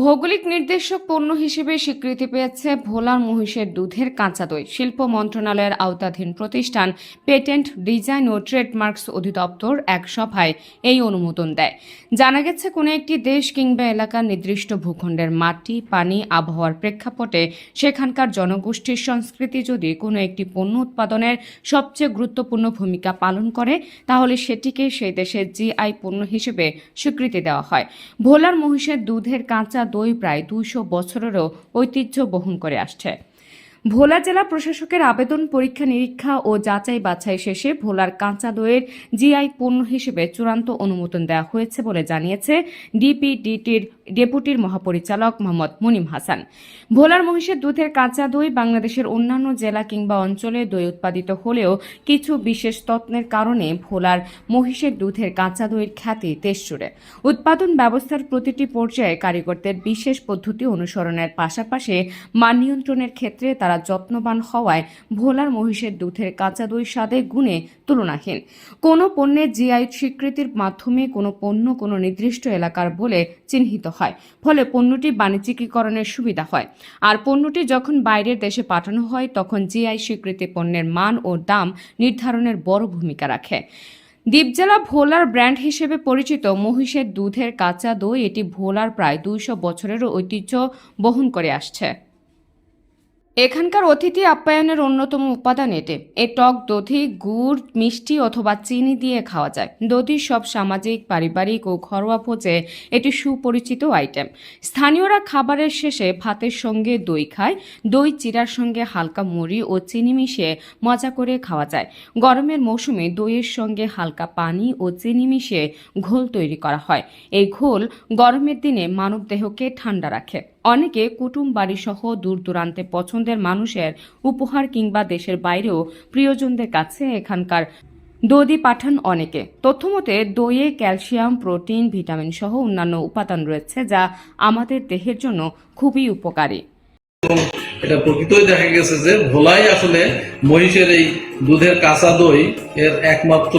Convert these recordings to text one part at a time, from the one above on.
ভৌগোলিক নির্দেশক পণ্য হিসেবে স্বীকৃতি পেয়েছে ভোলার মহিষের দুধের কাঁচা দই। শিল্প মন্ত্রণালয়ের আওতাধীন প্রতিষ্ঠান পেটেন্ট ডিজাইন ও ট্রেডমার্কস অধিদপ্তর এক সভায় এই অনুমোদন দেয়। জানা গেছে, কোনো একটি দেশ কিংবা এলাকার নির্দিষ্ট ভূখণ্ডের মাটি, পানি, আবহাওয়ার প্রেক্ষাপটে সেখানকার জনগোষ্ঠীর সংস্কৃতি যদি কোনো একটি পণ্য উৎপাদনের সবচেয়ে গুরুত্বপূর্ণ ভূমিকা পালন করে, তাহলে সেটিকে সেই দেশের জিআই পণ্য হিসেবে স্বীকৃতি দেওয়া হয়। ভোলার মহিষের দুধের কাঁচা দই প্রায় দুইশো বছরেরও ঐতিহ্য বহন করে আসছে। ভোলা জেলা প্রশাসকের আবেদন, পরীক্ষা, নিরীক্ষা ও যাচাই বাছাই শেষে ভোলার কাঁচা দইয়ের জিআই পণ্য হিসেবে চূড়ান্ত অনুমোদন দেওয়া হয়েছে বলে জানিয়েছে ডিপিডিটির ডেপুটির মহাপরিচালক মোহাম্মদ মুনিম হাসান। ভোলার মহিষের দুধের কাঁচা দই বাংলাদেশের অন্যান্য জেলা কিংবা অঞ্চলে দই উৎপাদিত হলেও কিছু বিশেষ তত্ত্বের কারণে ভোলার মহিষের দুধের কাঁচা দইয়ের খ্যাতি দেশ জুড়ে উৎপাদন ব্যবস্থার প্রতিটি পর্যায়ে কারিগরদের বিশেষ পদ্ধতি অনুসরণের পাশাপাশি মান নিয়ন্ত্রণের ক্ষেত্রে তারা যত্নবান হওয়ায় ভোলার মহিষের দুধের কাঁচা দই স্বাদে গুণে তুলনাহীন। কোনো পণ্যের জিআই স্বীকৃতির মাধ্যমে কোনো পণ্য কোনো নির্দিষ্ট এলাকার বলে চিহ্নিত হয়, ফলে পণ্যটি বাণিজ্যিকীকরণের সুবিধা হয়। আর পণ্যটি যখন বাইরের দেশে পাঠানো হয়, তখন জিআই স্বীকৃতি পণ্যের মান ও দাম নির্ধারণের বড় ভূমিকা রাখে। দ্বীপজেলা ভোলার ব্র্যান্ড হিসেবে পরিচিত মহিষের দুধের কাঁচা দই এটি ভোলার প্রায় দুইশো বছরেরও ঐতিহ্য বহন করে আসছে। এখানকার অতিথি আপ্যায়নের অন্যতম উপাদান এটি। এ টক, দধি, গুড়, মিষ্টি অথবা চিনি দিয়ে খাওয়া যায়। দধি সব সামাজিক, পারিবারিক ও ঘরোয়া ভোজে এটি সুপরিচিত আইটেম। স্থানীয়রা খাবারের শেষে ভাতের সঙ্গে দই খায়। দই চিরার সঙ্গে হালকা মুড়ি ও চিনি মিশিয়ে মজা করে খাওয়া যায়। গরমের মৌসুমে দইয়ের সঙ্গে হালকা পানি ও চিনি মিশিয়ে ঘোল তৈরি করা হয়। এই ঘোল গরমের দিনে মানবদেহকে ঠান্ডা রাখে। অনেকে কুটুম বাড়ি সহ দূর দূরান্তে পছন্দের মানুষের উপহার কিংবা দেশের বাইরেও প্রিয়জনদের কাছে এখানকার দদি পাঠান অনেকে। তথ্যমতে, দইয়ে ক্যালসিয়াম, প্রোটিন, ভিটামিন সহ অন্যান্য উপাদান রয়েছে যা আমাদের দেহের জন্য খুবই উপকারী। এটা প্রকৃতই দেখা গেছে যে ভোলাই আসলে মহিষের এই দুধের কাঁচা দই এর একমাত্র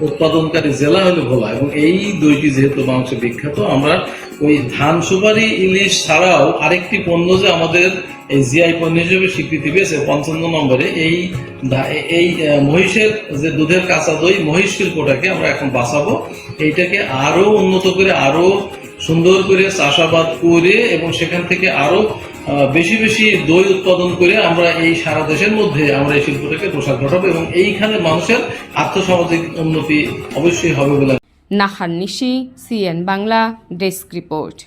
উৎপাদনকারী জেলা হলো ভোলা। এবং এই দইটি যেহেতু বাংলাদেশে বিখ্যাত আমরা ওই ধান সুপারি ইলিশ ছাড়াও আরেকটি পণ্য যে আমাদের এই জিআই পণ্য হিসেবে স্বীকৃতি পেয়েছে পঞ্চান্ন নম্বরে এই এই মহিষের যে দুধের কাঁচা দই মহিষ শিল্পটাকে আমরা এখন বাঁচাবো। এইটাকে আরও উন্নত করে আরও সুন্দর করে চাষাবাদ করে এবং সেখান থেকে আরও আহ, বেশি বেশি দই উৎপাদন করে আমরা এই সারা দেশের মধ্যে আমরা এই শিল্পটাকে প্রসার ঘটাবো এবং এইখানে মানুষের আর্থসামাজিক উন্নতি অবশ্যই হবে বলে Nahar Nishi, CN Bangla, desk report.